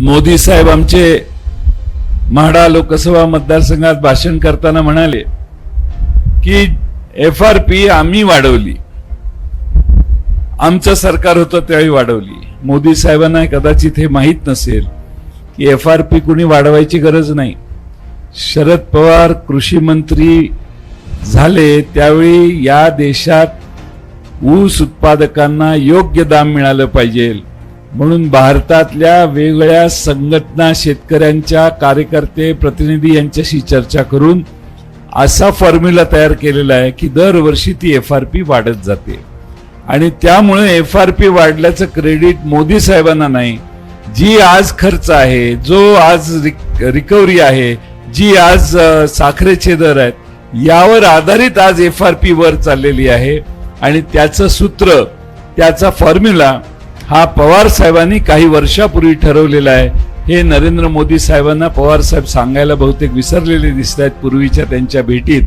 मोदी साहेब आमचे म्हाडा लोकसभा मतदारसंघात भाषण करताना म्हणाले की एफ आर पी आम्ही वाढवली. आमचं सरकार होतं त्यावेळी वाढवली. मोदी साहेबांना कदाचित हे माहीत नसेल की एफ आर पी कुणी वाढवायची गरज नाही. शरद पवार कृषी मंत्री झाले त्यावेळी या देशात ऊस उत्पादकांना योग्य दाम मिळालं पाहिजे. म्हणून भारतातल्या वेगवेगळ्या संघटना शेतकऱ्यांच्या कार्यकर्ते प्रतिनिधी यांच्याशी चर्चा करून असा फॉर्म्युला तयार केलेला आहे की दरवर्षी ती एफ आर पी वाढत जाते. आणि त्यामुळे एफ आर पी वाढल्याचं क्रेडिट मोदी साहेबांना नाही. जी आज खर्च आहे जो आज रिक- रिकव्हरी आहे जी आज साखरेचे दर आहेत यावर आधारित आज एफ आर पी वर चाललेली आहे. आणि त्याचं सूत्र त्याचा फॉर्म्युला हा पवार साहेबांनी काही वर्षापूर्वी ठरवलेला आहे. हे नरेंद्र मोदी साहेबांना पवार साहेब सांगायला बहुतेक विसरलेले दिसत आहेत पूर्वीच्या त्यांच्या भेटीत.